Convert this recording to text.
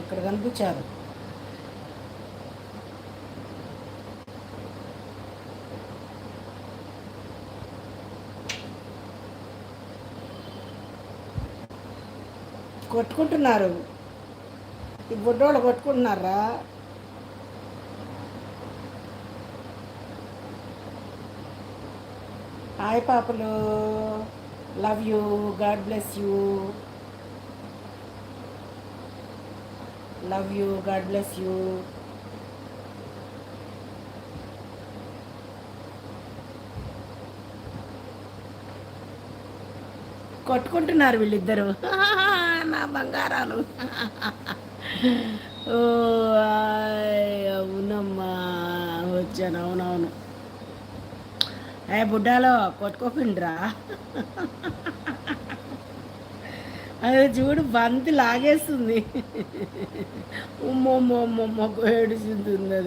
ఇక్కడ కనిపించారు. కొట్టుకుంటున్నారు. ఈ బుడ్డోళ్ళు కొట్టుకుంటున్నారా? హాయ్ పాపలు. Love you God bless you love you God bless you కొట్టుకుంటున్నారు వీళ్ళిద్దరు. నా బంగారాలు. ఓ అవునమ్మా. వచ్చాను అవునవును. ఏ బుడ్డాలో కొట్టుకోకుండా అది చూడు బంతి లాగేస్తుంది. ఉమ్మమ్మ ఉమ్మమ్మ ఏడుస్తుంది అది